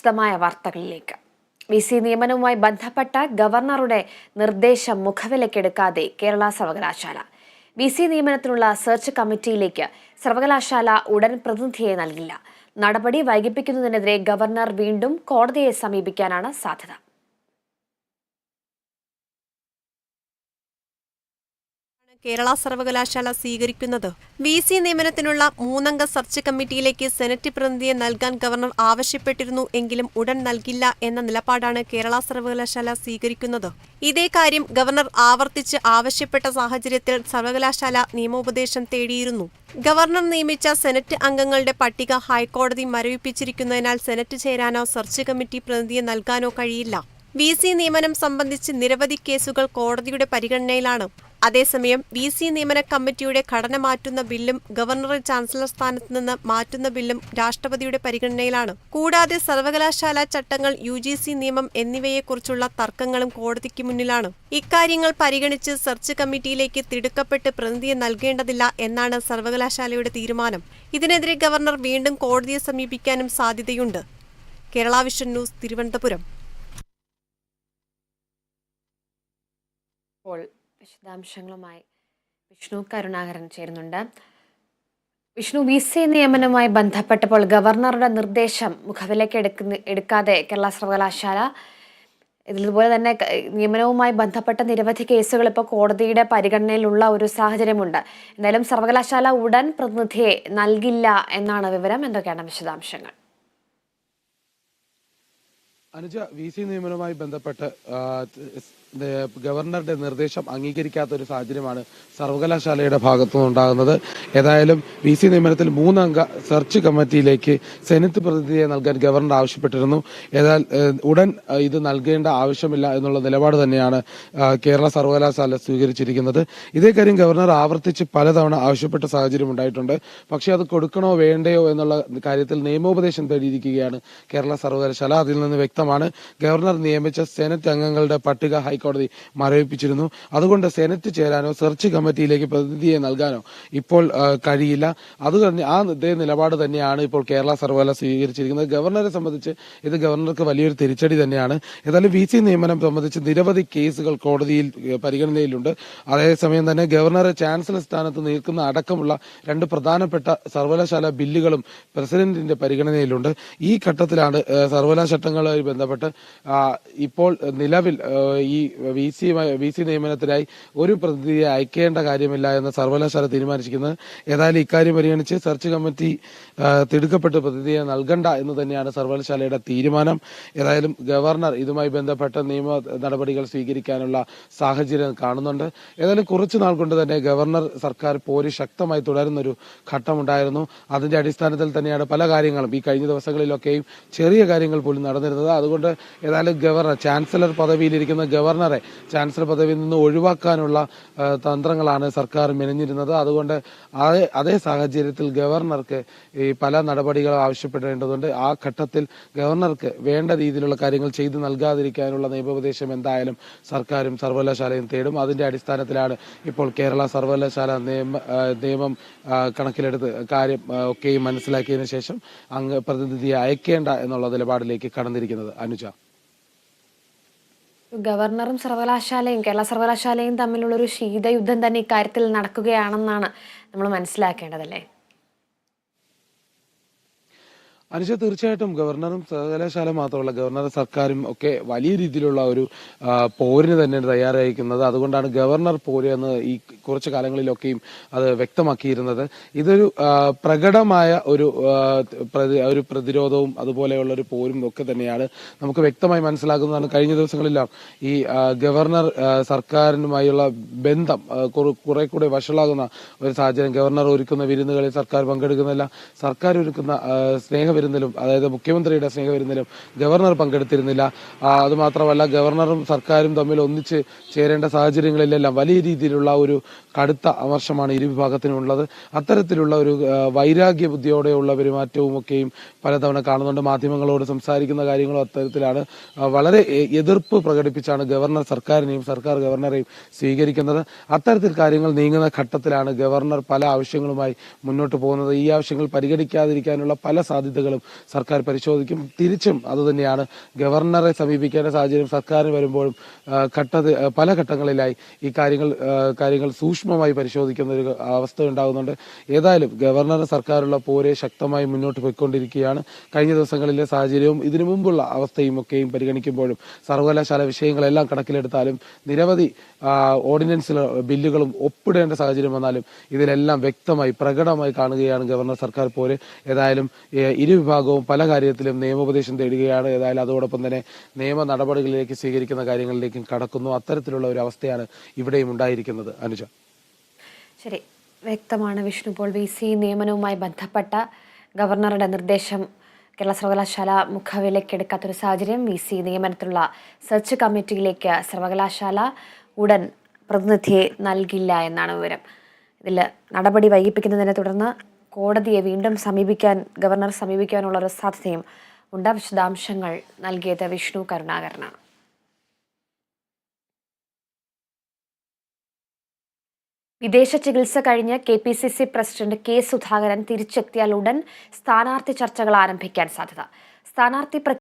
വിശദമായ വാർത്തകളിലേക്ക്. V C നിയമനവുമായി ബന്ധപ്പെട്ട ഗവർണറുടെ നിർദ്ദേശം മുഖവിലക്കെടുക്കാതെ കേരള സർവകലാശാല. വി സി നിയമനത്തിനുള്ള സെർച്ച് കമ്മിറ്റിയിലേക്ക് സർവകലാശാല ഉടൻ പ്രതിനിധിയെ നൽകില്ല. നടപടി വൈകിപ്പിക്കുന്നതിനെതിരെ ഗവർണർ വീണ്ടും കോടതിയെ സമീപിക്കാനാണ് സാധ്യത. കേരള സർവകലാശാല സ്വീകരിക്കുന്നത്. വി സി നിയമനത്തിനുള്ള മൂന്നംഗ സെർച്ച് കമ്മിറ്റിയിലേക്ക് സെനറ്റ് പ്രതിനിധിയെ നൽകാൻ ഗവർണർ ആവശ്യപ്പെട്ടിരുന്നു എങ്കിലും ഉടൻ നൽകില്ല എന്ന നിലപാടാണ് കേരള സർവകലാശാല സ്വീകരിക്കുന്നത്. ഇതേ കാര്യം ഗവർണർ ആവർത്തിച്ച് ആവശ്യപ്പെട്ട സാഹചര്യത്തിൽ സർവകലാശാല നിയമോപദേശം തേടിയിരുന്നു. ഗവർണർ നിയമിച്ച സെനറ്റ് അംഗങ്ങളുടെ പട്ടിക ഹൈക്കോടതി മരവിപ്പിച്ചിരിക്കുന്നതിനാൽ സെനറ്റ് ചേരാനോ സെർച്ച് കമ്മിറ്റി പ്രതിനിധിയെ നൽകാനോ കഴിയില്ല. വി സി നിയമനം സംബന്ധിച്ച് നിരവധി കേസുകൾ കോടതിയുടെ പരിഗണനയിലാണ്. അതേസമയം വി സി നിയമന കമ്മിറ്റിയുടെ ഘടന മാറ്റുന്ന ബില്ലും ഗവർണറെ ചാൻസലർ സ്ഥാനത്ത് നിന്ന് മാറ്റുന്ന ബില്ലും രാഷ്ട്രപതിയുടെ പരിഗണനയിലാണ്. കൂടാതെ സർവകലാശാല ചട്ടങ്ങൾ യു ജി സി നിയമം എന്നിവയെക്കുറിച്ചുള്ള തർക്കങ്ങളും കോടതിക്ക് മുന്നിലാണ്. ഇക്കാര്യങ്ങൾ പരിഗണിച്ച് സെർച്ച് കമ്മിറ്റിയിലേക്ക് തിടുക്കപ്പെട്ട് പ്രതിനിധിയെ നൽകേണ്ടതില്ല എന്നാണ് സർവകലാശാലയുടെ തീരുമാനം. ഇതിനെതിരെ ഗവർണർ വീണ്ടും കോടതിയെ സമീപിക്കാനും സാധ്യതയുണ്ട്. Kerala vision news Thiruvananthapuram. വിശദാംശങ്ങളുമായി വിഷ്ണു കരുണാകരൻ ചേരുന്നുണ്ട്. വിഷ്ണു വി സി നിയമനവുമായി ബന്ധപ്പെട്ടപ്പോൾ ഗവർണറുടെ നിർദ്ദേശം മുഖവിലേക്ക് എടുക്കുന്ന എടുക്കാതെ കേരള സർവകലാശാല ഇതുപോലെ തന്നെ നിയമനവുമായി ബന്ധപ്പെട്ട നിരവധി കേസുകൾ ഇപ്പോൾ കോടതിയുടെ പരിഗണനയിലുള്ള ഒരു സാഹചര്യമുണ്ട്. എന്തായാലും സർവകലാശാല ഉടൻ പ്രതിനിധിയെ നൽകില്ല എന്നാണ് വിവരം. എന്തൊക്കെയാണ് വിശദാംശങ്ങൾ? അനുജ വി സി നിയമനവുമായി ബന്ധപ്പെട്ട് ഗവർണറുടെ നിർദ്ദേശം അംഗീകരിക്കാത്ത ഒരു സാഹചര്യമാണ് സർവകലാശാലയുടെ ഭാഗത്തു നിന്നുണ്ടാകുന്നത് ഏതായാലും വി സി നിയമനത്തിൽ മൂന്നംഗ സെർച്ച് കമ്മിറ്റിയിലേക്ക് സെനറ്റ് പ്രതിനിധിയെ നൽകാൻ ഗവർണർ ആവശ്യപ്പെട്ടിരുന്നു. ഏതായാൽ ഉടൻ ഇത് നൽകേണ്ട ആവശ്യമില്ല എന്നുള്ള നിലപാട് തന്നെയാണ് കേരള സർവകലാശാല സ്വീകരിച്ചിരിക്കുന്നത്. ഇതേ കാര്യം ഗവർണർ ആവർത്തിച്ച് പലതവണ ആവശ്യപ്പെട്ട സാഹചര്യം ഉണ്ടായിട്ടുണ്ട്. പക്ഷേ അത് കൊടുക്കണോ വേണ്ടയോ എന്നുള്ള കാര്യത്തിൽ നിയമോപദേശം തേടിയിരിക്കുകയാണ് കേരള സർവകലാശാല. അതിൽ നിന്ന് വ്യക്തമാണ് ഗവർണർ നിയമിച്ച സെനറ്റ് അംഗങ്ങളുടെ പട്ടിക ഹൈക്കോടതി മരവിപ്പിച്ചിരുന്നു. അതുകൊണ്ട് സെനറ്റ് ചേരാനോ സെർച്ച് കമ്മിറ്റിയിലേക്ക് പ്രതിനിധിയെ നൽകാനോ ഇപ്പോൾ കഴിയില്ല. അത് ആ നിലപാട് തന്നെയാണ് ഇപ്പോൾ കേരള സർവകലാശാല സ്വീകരിച്ചിരിക്കുന്നത്. ഗവർണറെ സംബന്ധിച്ച് ഇത് ഗവർണർക്ക് വലിയൊരു തിരിച്ചടി തന്നെയാണ്. ഏതായാലും വി സി നിയമനം സംബന്ധിച്ച് നിരവധി കേസുകൾ കോടതിയിൽ പരിഗണനയിലുണ്ട്. അതേസമയം തന്നെ ഗവർണറെ ചാൻസലർ സ്ഥാനത്ത് നിൽക്കുന്ന അടക്കമുള്ള രണ്ട് പ്രധാനപ്പെട്ട സർവകലാശാല ബില്ലുകളും പ്രസിഡന്റിന്റെ പരിഗണനയിലുണ്ട്. ഈ ഘട്ടത്തിലാണ് സർവകലാശാലങ്ങളുമായി ബന്ധപ്പെട്ട് ഇപ്പോൾ നിലവിൽ ഈ വി സി വി സി നിയമനത്തിനായി ഒരു പ്രതിനിധിയെ അയക്കേണ്ട കാര്യമില്ല എന്ന് സർവകലാശാല തീരുമാനിച്ചിരിക്കുന്നത്. ഏതായാലും ഇക്കാര്യം പരിഗണിച്ച് സെർച്ച് കമ്മിറ്റി തിടുക്കപ്പെട്ട് പ്രതിനിധിയെ നൽകണ്ട എന്ന് തന്നെയാണ് സർവകലാശാലയുടെ തീരുമാനം. ഏതായാലും ഗവർണർ ഇതുമായി ബന്ധപ്പെട്ട നിയമ നടപടികൾ സ്വീകരിക്കാനുള്ള സാഹചര്യം കാണുന്നുണ്ട്. ഏതായാലും കുറച്ചു നാൾ കൊണ്ട് തന്നെ ഗവർണർ സർക്കാർ പോര് ശക്തമായി തുടരുന്നൊരു ഘട്ടമുണ്ടായിരുന്നു. അതിന്റെ അടിസ്ഥാനത്തിൽ തന്നെയാണ് പല കാര്യങ്ങളും ഈ കഴിഞ്ഞ ദിവസങ്ങളിലൊക്കെയും ചെറിയ കാര്യങ്ങൾ പോലും നടന്നിരുന്നത്. അതുകൊണ്ട് ഏതായാലും ഗവർണർ ചാൻസലർ പദവിയിലിരിക്കുന്ന ഗവർണറെ ചാൻസലർ പദവിയിൽ നിന്ന് ഒഴിവാക്കാനുള്ള തന്ത്രങ്ങളാണ് സർക്കാർ മെനഞ്ഞിരുന്നത്. അതുകൊണ്ട് അതേ അതേ സാഹചര്യത്തിൽ ഗവർണർക്ക് ഈ പല നടപടികൾ ആവശ്യപ്പെടേണ്ടതുണ്ട്. ആ ഘട്ടത്തിൽ ഗവർണർക്ക് വേണ്ട രീതിയിലുള്ള കാര്യങ്ങൾ ചെയ്തു നൽകാതിരിക്കാനുള്ള നിയമോപദേശം എന്തായാലും സർക്കാരും സർവകലാശാലയും തേടും. അതിന്റെ അടിസ്ഥാനത്തിലാണ് ഇപ്പോൾ കേരള സർവകലാശാല നിയമ നിയമം കണക്കിലെടുത്ത് കാര്യം ഒക്കെയും മനസ്സിലാക്കിയതിനു ശേഷം അങ്ങ് പ്രതിനിധിയെ അയക്കേണ്ട എന്നുള്ള നിലപാടിലേക്ക് കടന്നിരിക്കുന്നത്. അനുജ. ഗവർണറും സർവകലാശാലയും കേരള സർവകലാശാലയും തമ്മിലുള്ള ഒരു ശീതയുദ്ധം തന്നെ ഇക്കാര്യത്തിൽ നടക്കുകയാണെന്നാണ് നമ്മൾ മനസ്സിലാക്കേണ്ടതല്ലേ? അനുജ തീർച്ചയായിട്ടും ഗവർണറും സർവകലാശാല മാത്രമല്ല ഗവർണർ സർക്കാരും ഒക്കെ വലിയ രീതിയിലുള്ള ഒരു പോരിന് തന്നെ തയ്യാറായിരിക്കുന്നത്. അതുകൊണ്ടാണ് ഗവർണർ പോര് എന്ന് ഈ കുറച്ചു കാലങ്ങളിലൊക്കെയും അത് വ്യക്തമാക്കിയിരുന്നത്. ഇതൊരു പ്രകടമായ ഒരു ഒരു പ്രതിരോധവും അതുപോലെയുള്ള ഒരു പോരും ഒക്കെ തന്നെയാണ് നമുക്ക് വ്യക്തമായി മനസ്സിലാകുന്നതാണ്. കഴിഞ്ഞ ദിവസങ്ങളിലാണ് ഈ ഗവർണർ സർക്കാരിനുമായുള്ള ബന്ധം കുറു- കൂടെ വഷളാകുന്ന ഒരു സാഹചര്യം ഗവർണർ ഒരുക്കുന്ന വിരുന്നുകളിൽ സർക്കാർ പങ്കെടുക്കുന്നില്ല സർക്കാർ ഒരുക്കുന്ന സ്നേഹവിരുന്നിലും അതായത് മുഖ്യമന്ത്രിയുടെ സ്നേഹവിരുന്നിലും ഗവർണർ പങ്കെടുത്തിരുന്നില്ല. അതുമാത്രമല്ല ഗവർണറും സർക്കാരും തമ്മിൽ ഒന്നിച്ച് ചേരേണ്ട സാഹചര്യങ്ങളിലെല്ലാം വലിയ രീതിയിലുള്ള ഒരു കടുത്ത അമർഷമാണ് ഇരു വിഭാഗത്തിനുമുള്ളത് അത്തരത്തിലുള്ള ഒരു വൈരാഗ്യ ബുദ്ധിയോടെയുള്ള പെരുമാറ്റവും ഒക്കെയും പലതവണ കാണുന്നുണ്ട്. മാധ്യമങ്ങളോട് സംസാരിക്കുന്ന കാര്യങ്ങളും അത്തരത്തിലാണ്. വളരെ എതിർപ്പ് പ്രകടിപ്പിച്ചാണ് ഗവർണർ സർക്കാരിനെയും സർക്കാർ ഗവർണറെയും സ്വീകരിക്കുന്നത്. അത്തരത്തിൽ കാര്യങ്ങൾ നീങ്ങുന്ന ഘട്ടത്തിലാണ് ഗവർണർ പല ആവശ്യങ്ങളുമായി മുന്നോട്ട് പോകുന്നത്. ഈ ആവശ്യങ്ങൾ പരിഗണിക്കാതിരിക്കാനുള്ള പല സാധ്യതകളും സർക്കാർ പരിശോധിക്കും. തിരിച്ചും അതുതന്നെയാണ് ഗവർണറെ സമീപിക്കേണ്ട സാഹചര്യം സർക്കാരിന് വരുമ്പോഴും ഘട്ട പല ഘട്ടങ്ങളിലായി ഈ കാര്യങ്ങൾ കാര്യങ്ങൾ സൂക്ഷ്മമായി പരിശോധിക്കുന്ന ഒരു അവസ്ഥ ഉണ്ടാകുന്നുണ്ട്. ഏതായാലും ഗവർണർ സർക്കാരുള്ള പോരെ ശക്തമായി മുന്നോട്ട് പോയിക്കൊണ്ടിരിക്കുകയാണ്. കഴിഞ്ഞ ദിവസങ്ങളിലെ സാഹചര്യവും ഇതിനു മുമ്പുള്ള അവസ്ഥയും ഒക്കെയും പരിഗണിക്കുമ്പോഴും സർവകലാശാല വിഷയങ്ങളെല്ലാം കണക്കിലെടുത്താലും നിരവധി ഓർഡിനൻസ് ബില്ലുകളും ഒപ്പിടേണ്ട സാഹചര്യം വന്നാലും ഇതിലെല്ലാം വ്യക്തമായി പ്രകടമായി കാണുകയാണ് ഗവർണർ സർക്കാർ പോരെ. ഏതായാലും ഇരുവിഭാഗവും പല കാര്യത്തിലും നിയമോപദേശം തേടുകയാണ്. ഏതായാലും അതോടൊപ്പം തന്നെ നിയമ നടപടികളിലേക്ക് സ്വീകരിക്കുന്ന കാര്യങ്ങളിലേക്കും കടക്കുന്നു. അത്തരത്തിലുള്ള ഒരു അവസ്ഥയാണ് ഇവിടെയും ഉണ്ടായിരിക്കുന്നത്. അനുജ. ശരി. വ്യക്തമാണ് വിഷ്ണു. പോൾ വി സി നിയമനവുമായി ബന്ധപ്പെട്ട ഗവർണറുടെ നിർദ്ദേശം കേരള സർവകലാശാല മുഖവിലക്കെടുക്കാത്തൊരു സാഹചര്യം വി സി നിയമനത്തിലുള്ള സെർച്ച് കമ്മിറ്റിയിലേക്ക് സർവകലാശാല ഉടൻ പ്രതിനിധിയെ നൽകില്ല എന്നാണ് വിവരം. ഇതിൽ നടപടി വൈകിപ്പിക്കുന്നതിനെ തുടർന്ന് കോടതിയെ വീണ്ടും സമീപിക്കാൻ ഗവർണർ സമീപിക്കാനുള്ള ഒരു സാധ്യതയും ഉണ്ട്. വിശദാംശങ്ങൾ നൽകിയത് വിഷ്ണു കരുണാകരനാണ്. വിദേശ ചികിത്സ കഴിഞ്ഞ് K P C C president K Sudhakaran തിരിച്ചെത്തിയാൽ ഉടൻ സ്ഥാനാർത്ഥി ചർച്ചകൾ ആരംഭിക്കാൻ സാധ്യത. സ്ഥാനാർത്ഥി